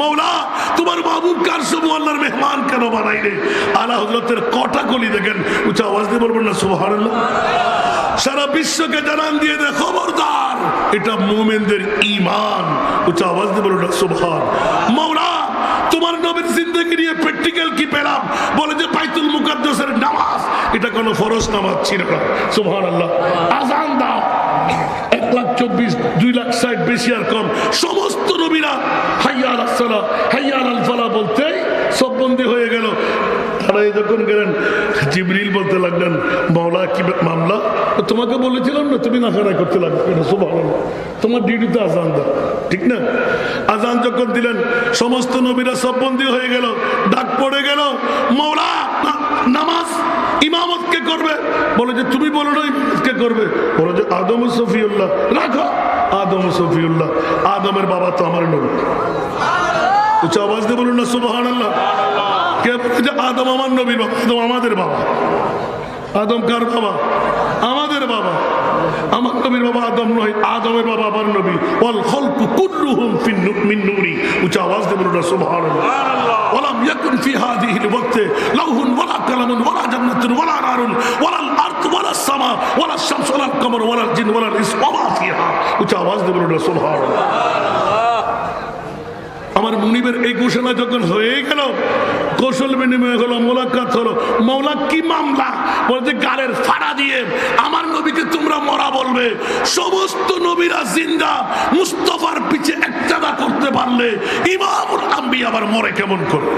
মৌলা, তোমার বাবু কার সমু আল্লাহর মেহমান কেন বানাই রে আলা হজরতের কটা কলি দেখেন, উঁচা আওয়াজ দিয়ে বলবেন না সুবাহ সারা বিশ্বকে জানান দিয়ে দে, খবরদার। এটা মোমেনদের ইমান উচ্চ আওয়াজ দিয়ে বলুন সুবহান। মৌলা, তোমার নবীর জিন্দগি নিয়ে প্র্যাকটিক্যাল কি পেলাম? বলে যে বাইতুল মুকাদ্দাসের নামাজ। এটা কোনো ফরজ নামাজ ছিল না সুবহান আল্লাহ আজান দাও। লাখ চব্বিশ, দুই লাখ ষাট বেশি আর কম। সমস্ত নবীরা, হাইয়া আল সালা, হাইয়া আল ফালা বলতেই সব বন্দী হয়ে গেল। বলতে কি মামলা? তোমাকে না, তুমি করতে লাগবে তোমার আজান দাও, ঠিক না? আজান যখন দিলেন, সমস্ত নবীরা সব বন্দী হয়ে গেল ডাক পড়ে গেল। মাওলা নামাজ ইমামত কে করবে। বলে যে, তুমি বলো না কে করবে? বলে যে, আদম সফিউল্লাহ। রাখো, আদম সফিউল্লাহ। আদমের বাবা তো আমার নবী। উচ্চ আওয়াজ না আমার আমাদের বাবা। আদম আমাদের বাবা। বাবা আদম আদমের বাবা আমার নবী। ওয়াল উচ্চ আওয়াজ দিয়ে বলুন না, সুবহানাল্লাহ। ওয়ালাম ইয়াকুন ফি হাদিহি ওয়াক্তে লাউহুন ওয়ালা কালামুন ওয়ালা জান্নাতুন ওয়ালা নারুন ওয়ালা আরদ ওয়ালা সামা ওয়ালা শামস ওয়ালা কমর ওয়ালা জিন ওয়ালা ইনস ওয়া মা ফিহা। উচ্চ আওয়াজ দিয়ে বলুন না সুবহানাল্লাহ আমার মুনিবের এই ঘোষণা যখন হয়ে গেল কৌশল বিনিময় হলো, মোলাকাত হলো মৌলা কি মামলা? বলছে, গালের ফাড়া দিয়ে আমার নবীকে তোমরা মরা বলবে। সমস্ত নবীরা জিন্দা, মুস্তফার পিছে একটাদা করতে পারলে ইমামুল আম্বি আবার মরে কেমন করে?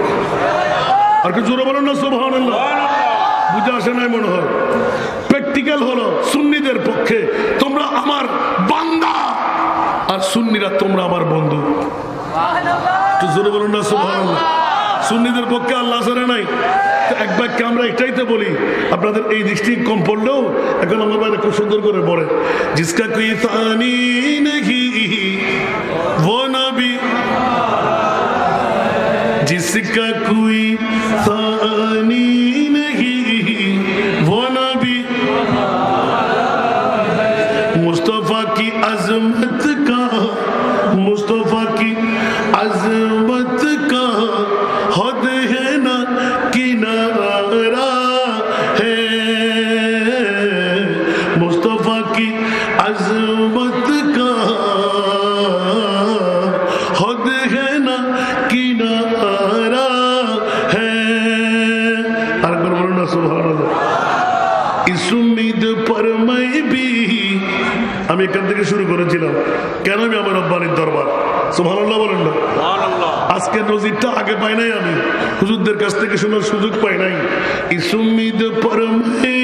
আর কি জোরে বলেন না, সুবহানাল্লাহ। বুঝে আসে নাই মনে হয়। প্র্যাকটিক্যাল হলো সুন্নিদের পক্ষে, তোমরা আমার বান্দা, আর সুন্নিরা তোমরা আমার বন্ধু। একটু জোরে বলুন না, সুবহানাল্লাহ। সুন্নিদের পক্ষে আল্লাহ আসরে নাই। এক বাক্যে আমরা এটাই তো বলি, আপনাদের এই দৃষ্টি কম পড়লেও এখন আমার বাইরে খুব সুন্দর করে পড়ে জিসকা কুই তানি নেহি ও নবী, জিসকা কুই তানি সুবহানাল্লাহ বলেন না। আজকে নজিরটা আগে পাই নাই আমি। হুজুরদের কাছ থেকে শোনার সুযোগ পাই নাই। ইসুমিদ পরমে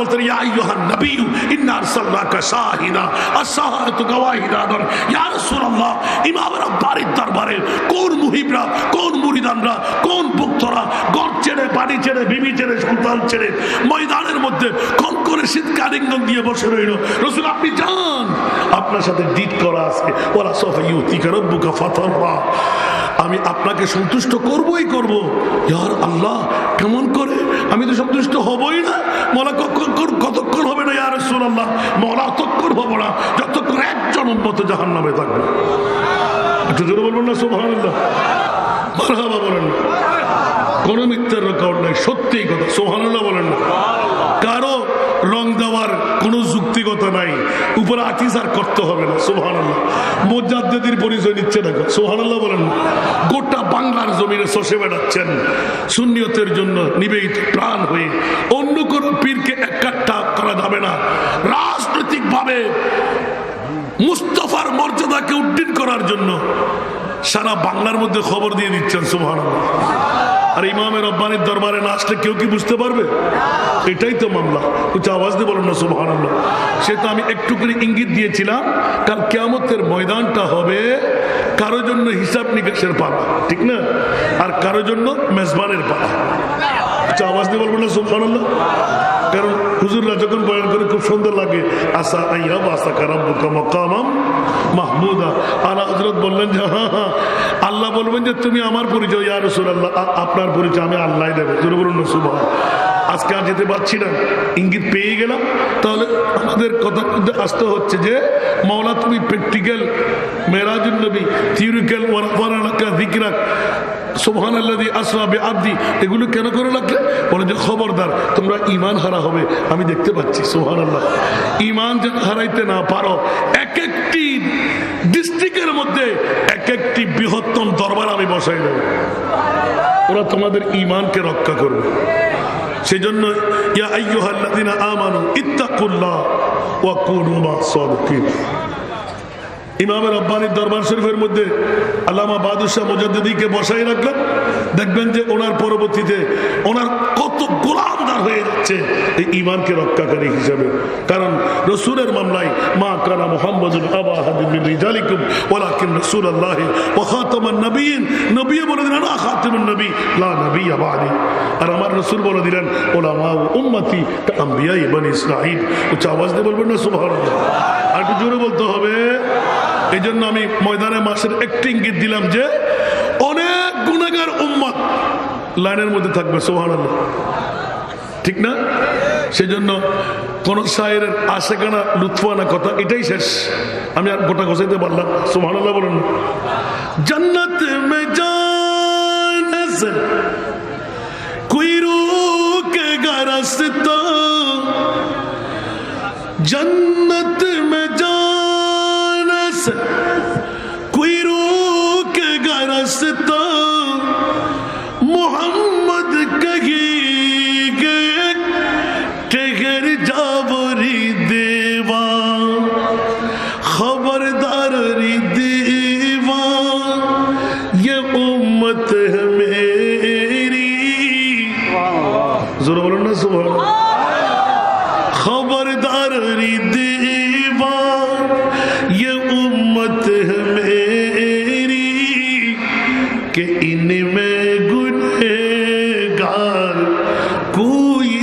আল্লাহ ময়দানের মধ্যে কোন করে শীতকে আলিঙ্গন দিয়ে বসে রইল। রসুল, আপনি যান, আপনার সাথে ডিট করা আছে। ওরা সফা আমি আপনাকে সন্তুষ্ট করবই করব। আল্লাহ, কেমন করে? আমি তো সন্তুষ্ট হবই না। মলা কতক্ষণ কতক্ষণ হবে না ইয়ার সুরাল্লাহ মলা অতক্ষণ হব না। যতক্ষণ একজন উন্মত জাহান নামে থাকবে বলবেন না সোহান কোন মিথ্যার রেকর্ড নাই সত্যি কথা। সোহানুল্লাহ বলেন না। কারও রং দেওয়ার কোনো যুক্তিগত নাই। উপরে আকিজার করতে হবে না সোহানুল্লাহ মোজাদ্দেদির পরিচয় নিচ্ছে না সোহানুল্লাহ বলেন। গোটা বাংলার জমিনে শসে বেড়াচ্ছেন। শূন্যতের জন্য নিবেদিত প্রাণ হয়ে। অন্য কোনো পীরকে একাট্টা করা যাবে না। রাজনৈতিকভাবে মুস্তফার মর্যাদাকে উড্ডীন করার জন্য সারা বাংলার মধ্যে খবর দিয়ে দিচ্ছেন, সুবহানাল্লাহ। আর ইমামের রব্বানির দরবারে না আসলে কেউ কি বুঝতে পারবে? এটাই তো মামলা। উচ্চ আওয়াজ দিয়ে বলুন না সুবহান সে তো আমি একটু করে ইঙ্গিত দিয়েছিলাম, কাল কেয়ামতের ময়দানটা হবে কারও জন্য হিসাব নিকাশের পালা, ঠিক না? আর কারও জন্য মেজবানের পালা। উচ্চ আওয়াজ দিয়ে বলবেন না সুবহান কারণ হুজুররা যখন বয়ান করে, খুব সুন্দর লাগে। আসা আইয়াব আসা কারাম বুকা মকামাম মাহমুদা। আলা হজরত বললেন যে হ্যাঁ হ্যাঁ। আল্লাহ বলবেন যে, তুমি আমার পরিচয়, ইয়া রাসূলুল্লাহ। আ- আপনার পরিচয় আমি আল্লাহ দেবো। বলুন না সুবহান আজকে আর যেতে পারছি না। ইঙ্গিত পেয়ে গেলাম। তাহলে আমাদের কথা মধ্যে আসতে হচ্ছে যে মাওলা তুমি প্র্যাকটিক্যাল মেরাজুল নবী থিওরিক্যাল ওয়ারানাকা যিকরাক সোহান আল্লাদি আসরাবে আব্দি এগুলো কেন করে রাখলে যে, খবরদার, তোমরা ইমান হারা হবে। আমি দেখতে পাচ্ছি সোহান আল্লাহ ইমান যেন হারাইতে না পারো এক একটি ডিস্ট্রিক্টের মধ্যে এক একটি বৃহত্তম দরবার আমি বসাই দেব। ওরা তোমাদের ইমানকে রক্ষা করবে। সেই জন্য ইয়া আইয়ুহাল্লাযিনা আমানু ইত্তাকুল্লাহ ওয়া কুনু মা'আস ইমামের আব্বানির দরবার শরীফের মধ্যে আল্লামা বাদুশাহ মুজাদ্দিদিকে বসাই রাখলেন। দেখবেন যে ওনার পরবর্তীতে ওনার কত গোলামদার হয়ে যাচ্ছে এই ইমানকে রক্ষাকারী হিসেবে। কারণ রসুলের মামলায়, মা কানা মোহাম্মদ আবা খাতামান নবিয়িন নবী নবী নবী আর আমার আর একটু জোরে বলতে হবে এই জন্য আমি ময়দানে মাসের দিলাম যে, অনেক গুণাগার উম্মত লাইনের মধ্যে থাকবে সোহান ঠিক না? সেজন্য কোন সাহের আশেখানা, লুৎফানা কথা, এটাই শেষ। আমি আর গোটা ঘোষাইতে পারলাম সুমানাল্লাহ বলেন। জান্নাত মে জান মে कि इनमें गुनहगार कोई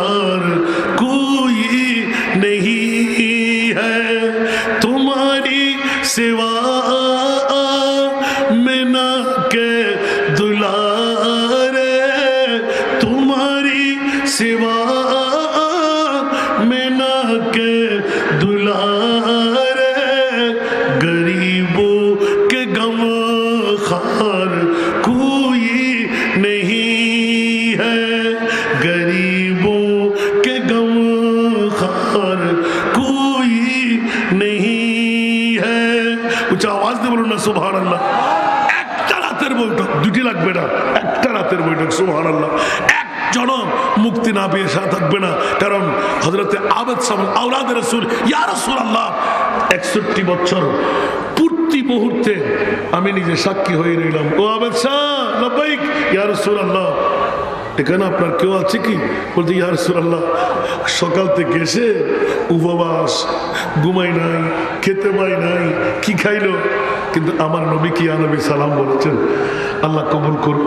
یار کوئی نہیں ہے۔ تمہاری سوا میں کے دلارے تمہاری سوا میں نہ کے উচ্চ আওয়াজ দিয়ে বলুন না সুবহান আল্লাহ একটা রাতের বৈঠক, দুটি লাগবে না। একটা রাতের বৈঠক সুবহান আল্লাহ জনম মুক্তি না পেয়ে সারা থাকবে না। কারণ হজরতে আবেদ সামন আওলাদ রসুল, ইয়া আল্লাহ একষট্টি বছর পূর্তি মুহূর্তে আমি নিজে সাক্ষী হয়ে রইলাম। ও আবেদ শাহ লব্বাইক, ইয়া আল্লাহ এখানে আপনার কেউ আছে কি? বলতে ইয়ার সুরাল্লাহ সকাল থেকে এসে উপবাস ঘুমাই নাই, খেতে পাই নাই, কি খাইলো? কিন্তু আমার নবী কি আনবী সালাম বলেছেন? আল্লাহ কবুল করুন